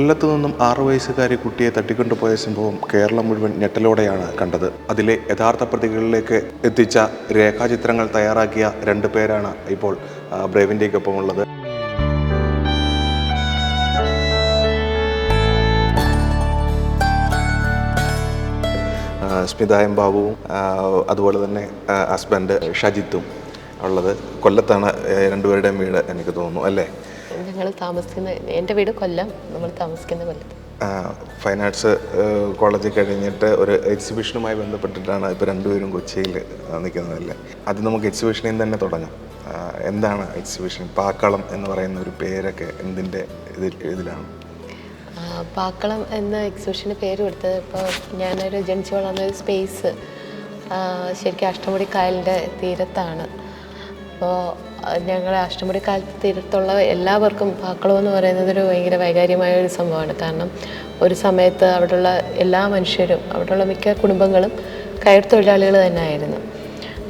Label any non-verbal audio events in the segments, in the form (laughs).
കൊല്ലത്തു നിന്നും ആറു വയസ്സുകാരി കുട്ടിയെ തട്ടിക്കൊണ്ടുപോയ സംഭവം കേരളം മുഴുവൻ ഞെട്ടലോടെയാണ് കണ്ടത്. അതിലെ യഥാർത്ഥ പ്രതികളിലേക്ക് എത്തിച്ച രേഖാചിത്രങ്ങൾ തയ്യാറാക്കിയ രണ്ടു പേരാണ് ഇപ്പോൾ ആ, സ്മിത എം ബാബുവും അതുപോലെ തന്നെ ഹസ്ബൻഡ് ഷജിത്തും ഉള്ളത്. കൊല്ലത്താണ് രണ്ടുപേരുടെയും വീട് എനിക്ക് തോന്നുന്നു അല്ലേ? ഞങ്ങൾ താമസിക്കുന്ന എന്റെ വീട് കൊല്ലം നമ്മൾ താമസിക്കുന്ന കൊല്ലത്ത്. ഫൈൻ ആർട്സ് കോളേജിൽ കഴിഞ്ഞിട്ട് ഒരു എക്സിബിഷനുമായി ബന്ധപ്പെട്ടിട്ടാണ് ഇപ്പോൾ രണ്ടുപേരും കൊച്ചിയിൽ നിൽക്കുന്നതല്ലേ? അത് നമുക്ക് എക്സിബിഷനിൽ നിന്ന് തന്നെ തുടങ്ങാം. എന്താണ് എക്സിബിഷൻ? പാക്കളം എന്ന് പറയുന്ന ഒരു പേരൊക്കെ എന്തിന്റെ ഇതിൽ ഇതിലാണ്? പാക്കളം എന്ന എക്സിബിഷന് പേര് കൊടുത്തത് ഇപ്പോൾ ഞാനൊരു ജനിച്ചു വളർന്ന ഒരു സ്പേസ് ശരിക്കും അഷ്ടമുടി കായലിന്റെ തീരത്താണ്. അപ്പോൾ ഞങ്ങൾ അഷ്ടമുടി കാലത്തിരത്തുള്ള തീരത്തുള്ള എല്ലാവർക്കും പാക്കളം എന്ന് പറയുന്നത് ഒരു ഭയങ്കര വൈകാര്യമായ ഒരു സംഭവമാണ്. കാരണം ഒരു സമയത്ത് അവിടെയുള്ള എല്ലാ മനുഷ്യരും അവിടെയുള്ള മിക്ക കുടുംബങ്ങളും കയർ തൊഴിലാളികൾ തന്നെ ആയിരുന്നു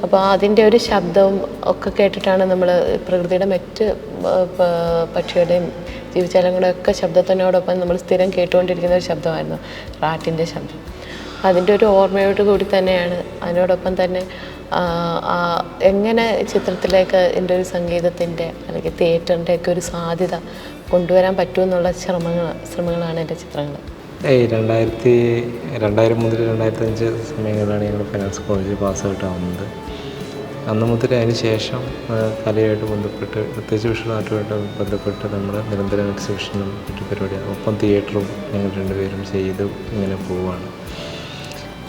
അപ്പോൾ അതിന്റെ ഒരു ശബ്ദവും ഒക്കെ കേട്ടിട്ടാണ് നമ്മൾ പ്രകൃതിയുടെ മറ്റ് പക്ഷികളുടെയും ജീവിച്ചാലങ്ങളുടെ ഒക്കെ ശബ്ദത്തിനോടൊപ്പം നമ്മൾ സ്ഥിരം കേട്ടുകൊണ്ടിരിക്കുന്ന ഒരു ശബ്ദമായിരുന്നു റാറ്റിന്റെ ശബ്ദം. അതിന്റെ ഒരു ഓർമ്മയോട് കൂടി തന്നെയാണ് അതിനോടൊപ്പം തന്നെ എങ്ങനെ ചിത്രത്തിലേക്ക് എന്റെ ഒരു സംഗീതത്തിന്റെ അല്ലെങ്കിൽ തിയേറ്ററിന്റെ ഒക്കെ ഒരു സാധ്യത കൊണ്ടുവരാൻ പറ്റുമെന്നുള്ള ശ്രമങ്ങൾ ശ്രമങ്ങളാണ് എന്റെ ചിത്രങ്ങൾ. ഏയ് രണ്ടായിരത്തി രണ്ടായിരം മുതൽ രണ്ടായിരത്തി അഞ്ച് സമയങ്ങളിലാണ് ഞങ്ങൾ ഫൈനാൻസ് കോളേജിൽ പാസ് ഔട്ട് ആവുന്നത് അന്ന് മുതൽ അതിന് ശേഷം കലയുമായിട്ട് ബന്ധപ്പെട്ട് പ്രത്യേകിച്ച് വിഷുനാട്ടുമായിട്ട് ബന്ധപ്പെട്ട് നമ്മൾ നിരന്തരം എക്സിബിഷനും മറ്റു പരിപാടിയാണ് ഒപ്പം തിയേറ്ററും ഞങ്ങൾ രണ്ടുപേരും ചെയ്ത് ഇങ്ങനെ പോവുകയാണ്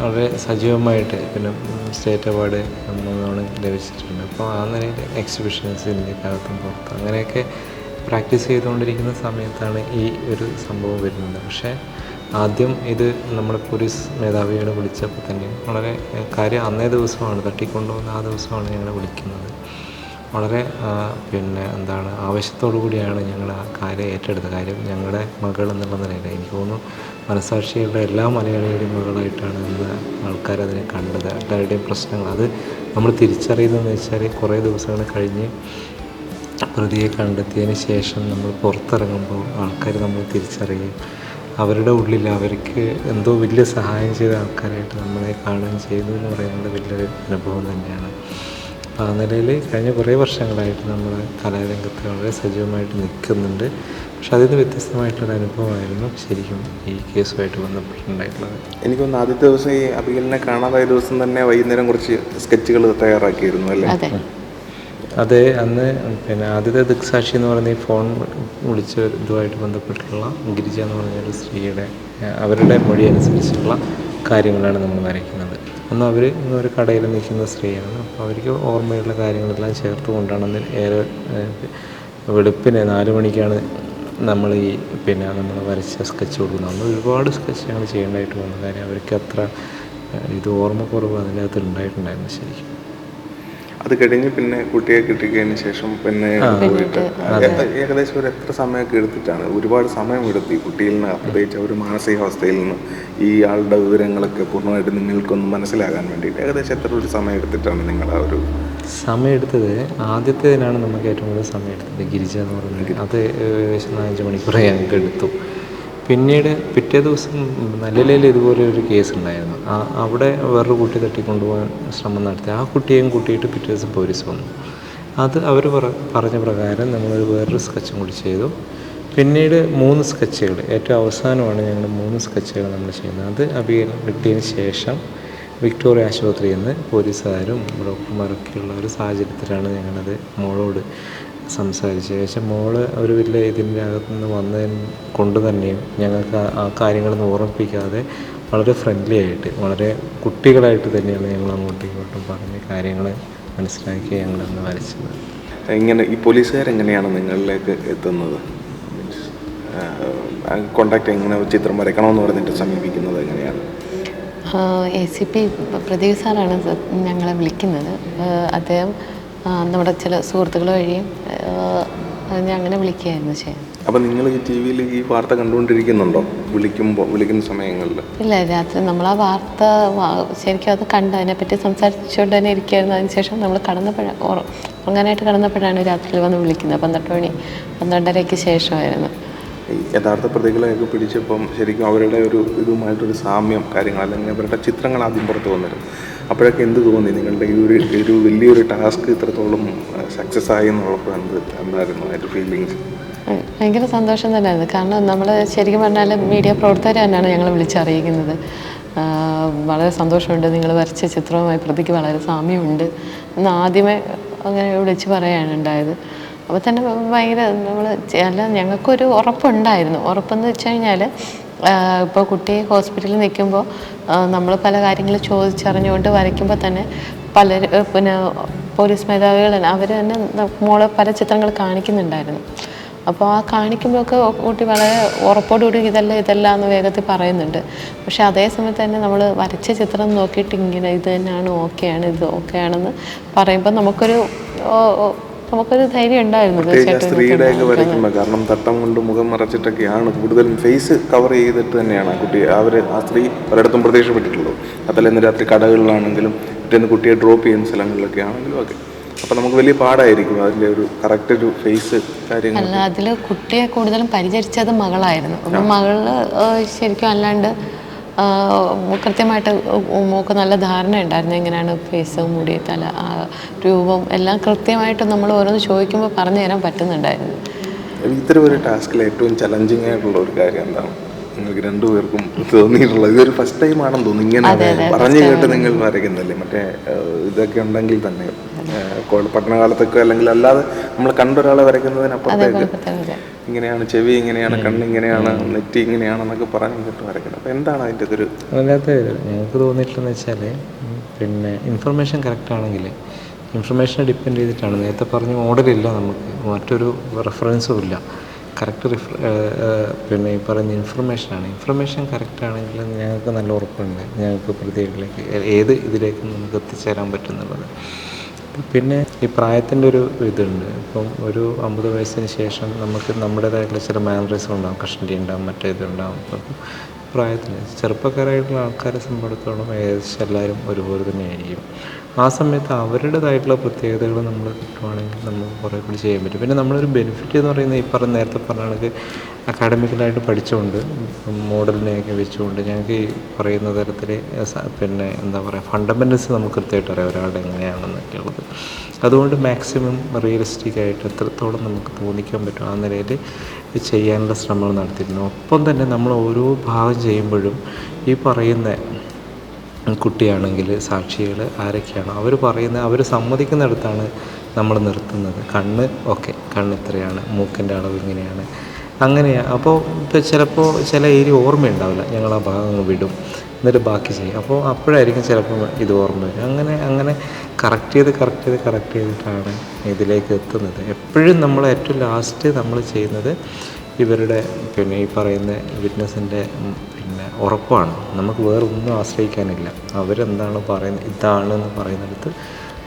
വളരെ സജീവമായിട്ട് പിന്നെ സ്റ്റേറ്റ് അവാർഡ് നമ്മളാണ് ലഭിച്ചിട്ടുണ്ട്. അപ്പോൾ ആ നിലയിൽ എക്സിബിഷൻസ് ഇന്ത്യക്കകത്തും പുറത്തും അങ്ങനെയൊക്കെ പ്രാക്ടീസ് ചെയ്തുകൊണ്ടിരിക്കുന്ന സമയത്താണ് ഈ ഒരു സംഭവം വരുന്നത്. പക്ഷേ ആദ്യം ഇത് നമ്മുടെ പോലീസ് മേധാവിയോട് വിളിച്ചപ്പോൾ തന്നെ വളരെ കാര്യം അന്നേ ദിവസമാണ് തട്ടിക്കൊണ്ടുവന്ന ആ ദിവസമാണ് ഞങ്ങളെ വിളിക്കുന്നത്. വളരെ പിന്നെ എന്താണ് ആവശ്യത്തോടു കൂടിയാണ് ഞങ്ങൾ ആ കാര്യം ഏറ്റെടുത്തത് കാര്യം. ഞങ്ങളുടെ മകൾ എന്നുള്ള നിലയിൽ എനിക്ക് തോന്നുന്നു മനസാക്ഷികളുടെ എല്ലാ മലയാളികളുടെയും മകളായിട്ടാണ് ഇന്ന് ആൾക്കാരതിനെ കണ്ടത്. എല്ലാവരുടെയും പ്രശ്നങ്ങൾ. അത് നമ്മൾ തിരിച്ചറിയുന്നതെന്ന് വെച്ചാൽ കുറേ ദിവസങ്ങൾ കഴിഞ്ഞ് പ്രതിയെ കണ്ടെത്തിയതിന് ശേഷം നമ്മൾ പുറത്തിറങ്ങുമ്പോൾ ആൾക്കാർ നമ്മൾ തിരിച്ചറിയും അവരുടെ ഉള്ളിൽ അവർക്ക് എന്തോ വലിയ സഹായം ചെയ്ത ആൾക്കാരായിട്ട് നമ്മളെ കാണുകയും ചെയ്തു എന്ന് പറയുന്നത് വലിയൊരു അനുഭവം തന്നെയാണ്. ആ നിലയിൽ കഴിഞ്ഞ കുറേ വർഷങ്ങളായിട്ട് നമ്മൾ കലാരംഗത്ത് വളരെ സജീവമായിട്ട് നിൽക്കുന്നുണ്ട്. പക്ഷെ അതിൽ നിന്ന് വ്യത്യസ്തമായിട്ടുള്ളൊരു അനുഭവമായിരുന്നു ശരിക്കും ഈ കേസുമായിട്ട് ബന്ധപ്പെട്ടിട്ടുണ്ടായിട്ടുള്ളത്. എനിക്കൊന്ന് ആദ്യത്തെ ദിവസം ഈ അബിഗലിനെ കാണാതായ ദിവസം തന്നെ വൈകുന്നേരം കുറച്ച് സ്കെച്ചുകൾ തയ്യാറാക്കിയിരുന്നു അല്ലേ? അതെ. അന്ന് പിന്നെ ആദ്യത്തെ ദിക്സാക്ഷി എന്ന് പറയുന്ന ഈ ഫോൺ വിളിച്ച ഇതുമായിട്ട് ബന്ധപ്പെട്ടിട്ടുള്ള ഗിരിജ എന്ന് പറഞ്ഞ ഒരു സ്ത്രീയുടെ അവരുടെ മൊഴി അനുസരിച്ചുള്ള കാര്യങ്ങളാണ് നമ്മൾ വരയ്ക്കുന്നത്. അന്ന് അവർ ഇന്ന് ഒരു കടയിൽ നിൽക്കുന്ന സ്ത്രീയാണ്. അപ്പോൾ അവർക്ക് ഓർമ്മയുള്ള കാര്യങ്ങളെല്ലാം ചേർത്ത് കൊണ്ടാണ് അന്ന് ഏറെ വെളുപ്പിനെ നാല് മണിക്കാണ് നമ്മൾ ഈ പിന്നെ നമ്മൾ വരച്ച സ്കെച്ച് കൊടുക്കുന്നത്. അന്ന് ഒരുപാട് സ്കെച്ചാണ് ചെയ്യേണ്ടതായിട്ട് വന്നു. കാര്യം അവർക്ക് അത്ര ഇത് ഓർമ്മക്കുറവ് അതിന്റെ അകത്ത് ഉണ്ടായിട്ടുണ്ടായിരുന്നു ശരിക്കും. അത് കഴിഞ്ഞ് പിന്നെ കുട്ടിയെ കിട്ടിക്കഴിഞ്ഞ ശേഷം പിന്നെ പോയിട്ട് ഏകദേശം ഒരു എത്ര സമയമൊക്കെ എടുത്തിട്ടാണ്? ഒരുപാട് സമയം എടുത്ത് ഈ കുട്ടിയിൽ നിന്ന് പ്രത്യേകിച്ച് ആ ഒരു മാനസികാവസ്ഥയിൽ നിന്ന് ഈ ആളുടെ വിവരങ്ങളൊക്കെ പൂർണമായിട്ട് നിങ്ങൾക്കൊന്ന് മനസ്സിലാകാൻ വേണ്ടിയിട്ട് ഏകദേശം എത്ര ഒരു സമയം എടുത്തിട്ടാണ് നിങ്ങൾ ആ ഒരു സമയം എടുത്തത്? ആദ്യത്തേതിനാണ് നമുക്ക് ഏറ്റവും കൂടുതൽ സമയം എടുത്തത്. ഗിരിജ എന്ന് പറയുന്നത് അത് ഏകദേശം നാലഞ്ച് മണിക്കൂർ ഞങ്ങൾക്ക് എടുത്തു. പിന്നീട് പിറ്റേ ദിവസം നല്ലലയിൽ ഇതുപോലെ ഒരു കേസ് ഉണ്ടായിരുന്നു. ആ അവിടെ വേറൊരു കുട്ടി തട്ടിക്കൊണ്ടുപോകാൻ ശ്രമം നടത്തി. ആ കുട്ടിയെയും കൂട്ടിയിട്ട് പിറ്റേ ദിവസം പോലീസ് വന്നു. അത് അവർ പറഞ്ഞ പ്രകാരം നമ്മളൊരു വേറൊരു സ്കെച്ചും കൂടി ചെയ്തു. പിന്നീട് മൂന്ന് സ്കെച്ചുകൾ ഏറ്റവും അവസാനമാണ് ഞങ്ങൾ മൂന്ന് സ്കെച്ചുകൾ നമ്മൾ ചെയ്യുന്നത്. അത് അഭിയൽ കിട്ടിയതിന് ശേഷം വിക്ടോറിയ ആശുപത്രിയിൽ നിന്ന് പോലീസുകാരും ഡോക്ടർമാരൊക്കെയുള്ള ഒരു സാഹചര്യത്തിലാണ് ഞങ്ങളത് മോളോട് സംസാരിച്ചത് ശേഷം മോൾ ഒരു വലിയ ഇതിന്റെ അകത്തുനിന്ന് വന്നതിന് കൊണ്ട് തന്നെയും ഞങ്ങൾക്ക് ആ- കാര്യങ്ങളൊന്നും ഓർമ്മിപ്പിക്കാതെ വളരെ ഫ്രണ്ട്ലി ആയിട്ട് വളരെ കുട്ടികളായിട്ട് തന്നെയാണ് ഞങ്ങൾ അങ്ങോട്ടും ഇങ്ങോട്ടും പറഞ്ഞ് കാര്യങ്ങൾ മനസ്സിലാക്കി ഞങ്ങളന്ന് വരച്ചത്. എങ്ങനെ ഈ പോലീസുകാരെങ്ങനെയാണ് നിങ്ങളിലേക്ക് എത്തുന്നത്? കോണ്ടാക്ട് എങ്ങനെ ചിത്രം വരയ്ക്കണമെന്ന് പറഞ്ഞിട്ട് സമീപിക്കുന്നത് എങ്ങനെയാണ്? എ സി പി പ്രദീപ് സാറാണ് ഞങ്ങളെ വിളിക്കുന്നത്. അദ്ദേഹം നമ്മുടെ ചില സുഹൃത്തുക്കൾ വഴിയും ഞാൻ അങ്ങനെ വിളിക്കുകയായിരുന്നു ചെയ്യാം അപ്പൊ നിങ്ങൾ ഈ ടി വിയിൽ ഈ വാർത്ത കണ്ടുകൊണ്ടിരിക്കുന്നുണ്ടോ? വിളിക്കുമ്പോൾ വിളിക്കുന്ന സമയങ്ങളിൽ. ഇല്ല രാത്രി നമ്മൾ ആ വാർത്ത ശരിക്കും അത് കണ്ട് അതിനെപ്പറ്റി സംസാരിച്ചുകൊണ്ട് തന്നെ ഇരിക്കുകയായിരുന്നു. അതിനുശേഷം നമ്മൾ കടന്നപ്പോഴാണ് ഉറങ്ങാനായിട്ട് കടന്നപ്പോഴാണ് രാത്രിയിൽ വന്ന് വിളിക്കുന്നത്. പന്ത്രണ്ട് മണി പന്ത്രണ്ടരയ്ക്ക് ശേഷമായിരുന്നു. യഥാർത്ഥ പ്രതികളെയൊക്കെ പിടിച്ചപ്പം ശരിക്കും അവരുടെ ഒരു ഇതുമായിട്ടൊരു സാമ്യം കാര്യങ്ങൾ അല്ലെങ്കിൽ അവരുടെ ചിത്രങ്ങൾ ആദ്യം പുറത്ത് വന്നിരുന്നു. അപ്പോഴൊക്കെ എന്ത് തോന്നി? നിങ്ങളുടെ ഈ ഒരു ഒരു വലിയൊരു ടാസ്ക് ഇത്രത്തോളം സക്സസ് ആയി എന്നുള്ളപ്പോൾ എന്ത് എന്തായിരുന്നു അതിന്റെ ഫീലിങ്സ് ഭയങ്കര സന്തോഷം തന്നെയായിരുന്നു. കാരണം നമ്മൾ ശരിക്കും പറഞ്ഞാൽ മീഡിയ പ്രവർത്തകർ തന്നെയാണ് ഞങ്ങൾ വിളിച്ചറിയിക്കുന്നത്. വളരെ സന്തോഷമുണ്ട് നിങ്ങൾ വരച്ച ചിത്രവുമായി പ്രതിക്ക് വളരെ സാമ്യമുണ്ട്. എന്ന് ആദ്യമേ അങ്ങനെ വിളിച്ച് പറയുകയാണ് ഉണ്ടായത്. അപ്പോൾ തന്നെ ഭയങ്കര നമ്മൾ അല്ല ഞങ്ങൾക്കൊരു ഉറപ്പുണ്ടായിരുന്നു. ഉറപ്പെന്ന് വെച്ച് കഴിഞ്ഞാൽ ഇപ്പോൾ കുട്ടി ഹോസ്പിറ്റലിൽ നിൽക്കുമ്പോൾ നമ്മൾ പല കാര്യങ്ങൾ ചോദിച്ചറിഞ്ഞുകൊണ്ട് വരയ്ക്കുമ്പോൾ തന്നെ പല പിന്നെ പോലീസ് മേധാവികൾ അവർ തന്നെ മോളെ പല ചിത്രങ്ങൾ കാണിക്കുന്നുണ്ടായിരുന്നു. അപ്പോൾ ആ കാണിക്കുമ്പോഴൊക്കെ കുട്ടി വളരെ ഉറപ്പോടുകൂടി ഇതല്ല ഇതല്ല എന്ന് വേഗത്തിൽ പറയുന്നുണ്ട്. പക്ഷേ അതേ സമയത്ത് തന്നെ നമ്മൾ വരച്ച ചിത്രം നോക്കിയിട്ട് ഇങ്ങനെ ഇത് തന്നെയാണ് ഓക്കെയാണ് ഇത് ഓക്കെയാണെന്ന് പറയുമ്പോൾ നമുക്കൊരു നമുക്കൊരു ധൈര്യം ഉണ്ടായിരുന്നു പ്രത്യേകിച്ച് ആ തീർച്ചയായിട്ടും സ്ത്രീയുടെ ഒക്കെ ഇതൊക്കെ വരയ്ക്കുമ്പോൾ കാരണം തട്ടം കൊണ്ട് മുഖം മറച്ചിട്ടൊക്കെയാണ് കൂടുതലും ഫേസ് കവർ ചെയ്തിട്ട് തന്നെയാണ് ആ കുട്ടി അവർ ആ സ്ത്രീ പലയിടത്തും പ്രത്യക്ഷപ്പെട്ടിട്ടുള്ളൂ. അതല്ലെന്ന് രാത്രി കടകളിലാണെങ്കിലും പിറ്റേന്ന് കുട്ടിയെ ഡ്രോപ്പ് ചെയ്യുന്ന സ്ഥലങ്ങളിലൊക്കെ ആണെങ്കിലും ഒക്കെ. അപ്പോൾ നമുക്ക് വലിയ പാടായിരിക്കും അതിന്റെ ഒരു കറക്റ്റ് ഒരു ഫേസ് കാര്യങ്ങൾ അല്ല അതിൽ കുട്ടിയെ കൂടുതലും പരിചരിച്ചത് മകളായിരുന്നു. അപ്പം മകൾ ശരിക്കും അല്ലാണ്ട് കൃത്യമായിട്ട് മോക്ക് നല്ല ധാരണ ഉണ്ടായിരുന്നു എങ്ങനെയാണ് ഫേസ് മുടി തല രൂപം എല്ലാം കൃത്യമായിട്ട് നമ്മൾ ഓരോന്ന് ചോദിക്കുമ്പോൾ പറഞ്ഞു തരാൻ പറ്റുന്നുണ്ടായിരുന്നു. ഇത്തരം ഒരു ടാസ്കിൽ ഏറ്റവും ചലഞ്ചിങ് ആയിട്ടുള്ള ഒരു കാര്യം എന്താണ്? നിങ്ങൾക്ക് രണ്ടുപേർക്കും തോന്നിയിട്ടുള്ളത് ഇതൊരു ഫസ്റ്റ് ടൈം ആണെന്ന് തോന്നുന്നു. ഇങ്ങനെ പറഞ്ഞു കേട്ട് നിങ്ങൾ വരയ്ക്കുന്നല്ലേ മറ്റേ ഇതൊക്കെ ഉണ്ടെങ്കിൽ തന്നെ പട്ടണകാലത്തൊക്കെ പഠനകാലത്തൊക്കെ അല്ലെങ്കിൽ അല്ലാതെ നമ്മൾ കണ്ടൊരാളെ വരയ്ക്കുന്നതിനപ്പുറത്തേക്ക് ഇങ്ങനെയാണ് ചെവി ഇങ്ങനെയാണ് കണ്ണ് ഇങ്ങനെയാണ് നെറ്റി ഇങ്ങനെയാണെന്നൊക്കെ പറഞ്ഞു കേട്ട് വരയ്ക്കുന്നത്. അപ്പോൾ എന്താണ് അതിന്റെ ഒരു അതിനകത്ത് ഞങ്ങൾക്ക് തോന്നിയിട്ടുണ്ടെന്ന് വെച്ചാൽ പിന്നെ ഇൻഫർമേഷൻ കറക്റ്റ് ആണെങ്കിൽ ഇൻഫർമേഷനെ ഡിപ്പെൻഡ് ചെയ്തിട്ടാണ് നേരത്തെ പറഞ്ഞ മോഡലില്ല നമുക്ക്. മറ്റൊരു റെഫറൻസും ഇല്ല. കറക്റ്റ് റിഫ് പിന്നെ ഈ പറയുന്ന ഇൻഫർമേഷനാണ് ഇൻഫർമേഷൻ കറക്റ്റ് ആണെങ്കിൽ ഞങ്ങൾക്ക് നല്ല ഉറപ്പുണ്ട്. ഞങ്ങൾക്ക് പ്രതികളിലേക്ക് ഏത് ഇതിലേക്ക് നമുക്ക് എത്തിച്ചേരാൻ പറ്റുന്നുള്ളത്. പിന്നെ ഈ പ്രായത്തിന്റെ ഒരു ഇതുണ്ട്. ഇപ്പം ഒരു അമ്പത് വയസ്സിന് ശേഷം നമുക്ക് നമ്മുടേതായിട്ടുള്ള ചില മാനറിസം ഉണ്ടാകും കഷണ്ടി ഉണ്ടാകും മറ്റേ ഇതുണ്ടാകും അപ്പം പ്രായത്തിന് ചെറുപ്പക്കാരായിട്ടുള്ള ആൾക്കാരെ സംബന്ധിച്ചിടത്തോളം ഏകദേശം എല്ലാവരും ഒരുപോലെ തന്നെയായിരിക്കും. ആ സമയത്ത് അവരുടേതായിട്ടുള്ള പ്രത്യേകതകൾ നമ്മൾ കിട്ടുവാണെങ്കിൽ നമ്മൾ കുറേ കൂടി ചെയ്യാൻ പറ്റും. പിന്നെ നമ്മളൊരു ബെനിഫിറ്റ് എന്ന് പറയുന്നത് ഈ പറഞ്ഞ നേരത്തെ പറഞ്ഞ കണക്ക് അക്കാഡമിക്കലായിട്ട് പഠിച്ചുകൊണ്ട് മോഡലിനെയൊക്കെ വെച്ചുകൊണ്ട് ഞങ്ങൾക്ക് ഈ പറയുന്ന തരത്തിൽ പിന്നെ എന്താ പറയുക ഫണ്ടമെന്റൽസ് നമുക്ക് കൃത്യമായിട്ട് അറിയാം ഒരാളുടെ എങ്ങനെയാണെന്നൊക്കെ ഉള്ളത്. അതുകൊണ്ട് മാക്സിമം റിയലിസ്റ്റിക് ആയിട്ട് എത്രത്തോളം നമുക്ക് തോന്നിക്കാൻ പറ്റും ആ നിലയിൽ ചെയ്യാനുള്ള ശ്രമങ്ങൾ നടത്തിയിരുന്നു ഒപ്പം തന്നെ നമ്മൾ ഓരോ ഭാഗം ചെയ്യുമ്പോഴും ഈ പറയുന്ന കുട്ടിയാണെങ്കിൽ സാക്ഷികൾ ആരൊക്കെയാണോ അവർ പറയുന്ന അവർ സമ്മതിക്കുന്നിടത്താണ് നമ്മൾ നിർത്തുന്നത്. കണ്ണ് ഓക്കെ കണ്ണ് ഇത്രയാണ് മൂക്കിന്റെ അളവ് ഇങ്ങനെയാണ്. അങ്ങനെയാണ് അപ്പോൾ ഇപ്പോൾ ചിലപ്പോൾ ചില ഏരിയ ഓർമ്മയുണ്ടാവില്ല. ഞങ്ങൾ ആ ഭാഗം വിടും. എന്നിട്ട് ബാക്കി ചെയ്യും. അപ്പോൾ അപ്പോഴായിരിക്കും ചിലപ്പോൾ ഇത് ഓർമ്മ വരും. അങ്ങനെ അങ്ങനെ കറക്റ്റ് ചെയ്ത് കറക്റ്റ് ചെയ്ത് കറക്റ്റ് ചെയ്തിട്ടാണ് ഇതിലേക്ക് എത്തുന്നത്. എപ്പോഴും നമ്മൾ ഏറ്റവും ലാസ്റ്റ് നമ്മൾ ചെയ്യുന്നത് ഇവരുടെ പിന്നെ ഈ പറയുന്ന വിറ്റ്നസിന്റെ ഉറപ്പാണ്. നമുക്ക് വേറെ ഒന്നും ആശ്രയിക്കാനില്ല. അവരെന്താണ് പറയുന്നത്? ഇതാണ് എന്ന് പറയുന്നിടത്ത്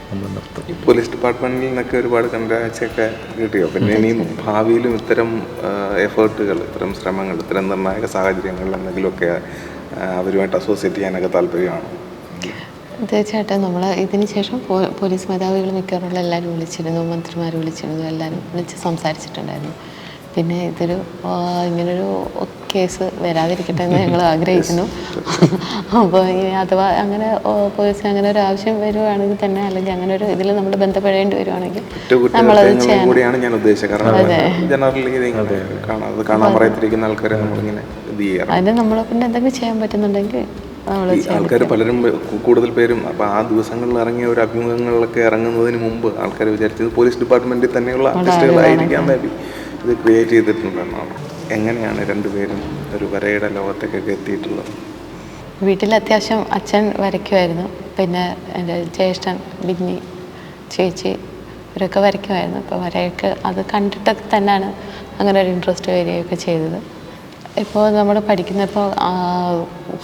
നമ്മൾ നിർത്തും. ഈ പോലീസ് ഡിപ്പാർട്ട്മെന്റിൽ നിന്നൊക്കെ ഒരുപാട് കണ്ടാഴ്ചയൊക്കെ കിട്ടിയോ? പിന്നെ ഇനി ഭാവിയിലും ഇത്തരം എഫേർട്ടുകൾ ഇത്തരം ശ്രമങ്ങൾ ഇത്തരം നിർണായക സാഹചര്യങ്ങളിൽ എന്തെങ്കിലുമൊക്കെ അവരുമായിട്ട് അസോസിയേറ്റ് ചെയ്യാനൊക്കെ താല്പര്യമാണ്? തീർച്ചയായിട്ടും നമ്മൾ ഇതിന് ശേഷം പോലീസ് മേധാവികൾ മിക്കവാറുള്ള എല്ലാവരും വിളിച്ചിരുന്നു മന്ത്രിമാർ വിളിച്ചിരുന്നു എല്ലാവരും വിളിച്ച് സംസാരിച്ചിട്ടുണ്ടായിരുന്നു. പിന്നെ ഇതൊരു ഇങ്ങനൊരു കേസ് വരാതിരിക്കട്ടെ എന്ന് ഞങ്ങൾ (laughs) ആഗ്രഹിക്കുന്നു. (laughs) അപ്പോൾ ഇനി അഥവാ അങ്ങനെ പോലീസ് പോലീസിന് അങ്ങനെ ഒരു ആവശ്യം വരുവാണെങ്കിൽ തന്നെ അല്ലെങ്കിൽ അങ്ങനെ ഒരു ഇതിൽ നമ്മൾ ബന്ധപ്പെടേണ്ടി വരുവാണെങ്കിൽ നമ്മളത് കൂടിയാണ് ഞാൻ ഉദ്ദേശിച്ചത്. കാരണം ജനറലി കാണാൻ പറയത്തിരിക്കുന്ന ആൾക്കാരെ നമ്മളിങ്ങനെ ഇത് ചെയ്യാറ്. അതിന് നമ്മളെ പിന്നെ എന്തെങ്കിലും ചെയ്യാൻ പറ്റുന്നുണ്ടെങ്കിൽ ആൾക്കാർ പലരും കൂടുതൽ പേരും അപ്പൊ ആ ദിവസങ്ങളിൽ ഇറങ്ങിയ ഒരു അഭിമുഖങ്ങളിലൊക്കെ ഇറങ്ങുന്നതിന് മുമ്പ് ആൾക്കാർ വിചാരിച്ചത് പോലീസ് ഡിപ്പാർട്ട്മെന്റിൽ തന്നെയുള്ള ആർട്ടിസ്റ്റുകളായിരിക്കാം മേ ഇത് ക്രിയേറ്റ് ചെയ്തിട്ടുണ്ടെന്നാണ്. എങ്ങനെയാണ് രണ്ടുപേരും ഒരു വരയുടെ ലോകത്തേക്കൊക്കെ എത്തിയിട്ടുള്ളത്? വീട്ടിൽ അത്യാവശ്യം അച്ഛൻ വരയ്ക്കുമായിരുന്നു. പിന്നെ എന്റെ ജ്യേഷ്ഠൻ ബിന്നി ചേച്ചി ഇവരൊക്കെ വരയ്ക്കുമായിരുന്നു. അപ്പോൾ വരയൊക്കെ അത് കണ്ടിട്ടൊക്കെ തന്നെയാണ് അങ്ങനെ ഒരു ഇൻട്രസ്റ്റ് വരികയൊക്കെ ചെയ്തത്. ഇപ്പോൾ നമ്മൾ പഠിക്കുന്ന ഇപ്പോൾ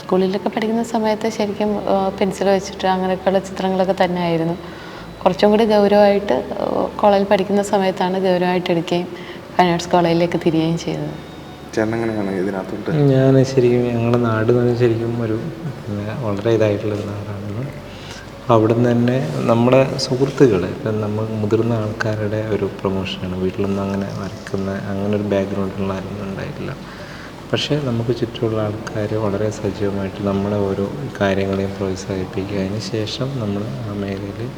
സ്കൂളിലൊക്കെ പഠിക്കുന്ന സമയത്ത് ശരിക്കും പെൻസിൽ വെച്ചിട്ട് അങ്ങനെയൊക്കെയുള്ള ചിത്രങ്ങളൊക്കെ തന്നെയായിരുന്നു. കുറച്ചും കൂടി ഗൗരവമായിട്ട് കോളേജിൽ പഠിക്കുന്ന സമയത്താണ് ഗൗരവമായിട്ട് എടുക്കുകയും ഫൈൻ ആർട്സ് കോളേജിലേക്ക് തിരികുകയും ചെയ്തത്. ഇതിനകത്തോട്ട്? ഞാൻ ശരിക്കും ഞങ്ങളുടെ നാട് എന്ന് പറഞ്ഞാൽ ശരിക്കും ഒരു പിന്നെ വളരെ ഇതായിട്ടുള്ളൊരു നാടാണ്. അവിടെ നിന്ന് തന്നെ നമ്മുടെ സുഹൃത്തുക്കൾ ഇപ്പം നമ്മൾ മുതിർന്ന ആൾക്കാരുടെ ഒരു പ്രൊമോഷനാണ്. വീട്ടിലൊന്നും അങ്ങനെ വരക്കുന്ന അങ്ങനെ ഒരു ബാക്ക്ഗ്രൗണ്ടിലുള്ള ആരൊന്നും ഉണ്ടായിട്ടില്ല. പക്ഷേ നമുക്ക് ചുറ്റുമുള്ള ആൾക്കാർ വളരെ സജീവമായിട്ട് നമ്മളെ ഓരോ കാര്യങ്ങളെയും പ്രോത്സാഹിപ്പിക്കുക. അതിന് ശേഷം നമ്മൾ ആ മേഖലയിൽ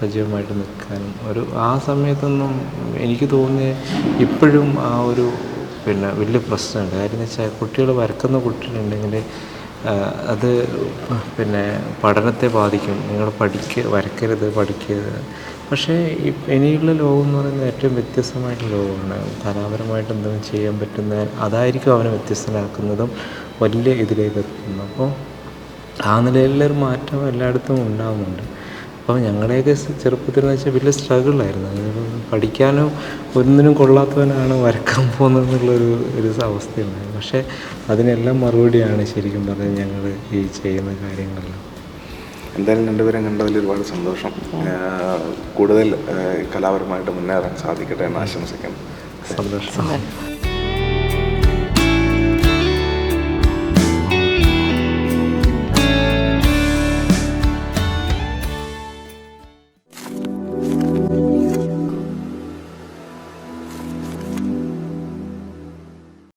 സജീവമായിട്ട് നിൽക്കാനും ഒരു ആ സമയത്തൊന്നും എനിക്ക് തോന്നിയ ഇപ്പോഴും ആ ഒരു പിന്നെ വലിയ പ്രശ്നമുണ്ട്. കാര്യം എന്ന് വെച്ചാൽ കുട്ടികൾ വരക്കുന്ന കുട്ടികളുണ്ടെങ്കിൽ അത് പിന്നെ പഠനത്തെ ബാധിക്കും. നിങ്ങൾ പഠിക്ക വരക്കരുത് പഠിക്കരുത്. പക്ഷേ ഇനിയുള്ള ലോകം എന്ന് പറയുന്നത് ഏറ്റവും വ്യത്യസ്തമായിട്ടുള്ള ലോകമാണ്. കലാപരമായിട്ട് എന്തെങ്കിലും ചെയ്യാൻ പറ്റുന്ന അതായിരിക്കും അവനെ വ്യത്യസ്തനാക്കുന്നതും വലിയ ഇതിലേക്ക് എത്തുന്നത്. അപ്പോൾ ആ നിലയിലൊരു മാറ്റം എല്ലായിടത്തും ഉണ്ടാകുന്നുണ്ട് അപ്പോൾ ഞങ്ങളുടെയൊക്കെ എന്ന് വെച്ചാൽ വലിയ സ്ട്രഗിളായിരുന്നു. പഠിക്കാനോ ഒന്നിനും കൊള്ളാത്തവനാണ് വരക്കാൻ പോകുന്നതെന്നുള്ളൊരു ഒരു അവസ്ഥയുണ്ടായിരുന്നു. പക്ഷേ അതിനെല്ലാം മറുപടിയാണ് ശരിക്കും പറഞ്ഞാൽ ഞങ്ങൾ ഈ ചെയ്യുന്ന കാര്യങ്ങളെല്ലാം. എന്തായാലും രണ്ടുപേരും കണ്ടതിൽ ഒരുപാട് സന്തോഷം. കൂടുതൽ കലാപരമായിട്ട് മുന്നേറാൻ സാധിക്കട്ടെ എന്ന് ആശംസിക്കുന്നു. സന്തോഷം.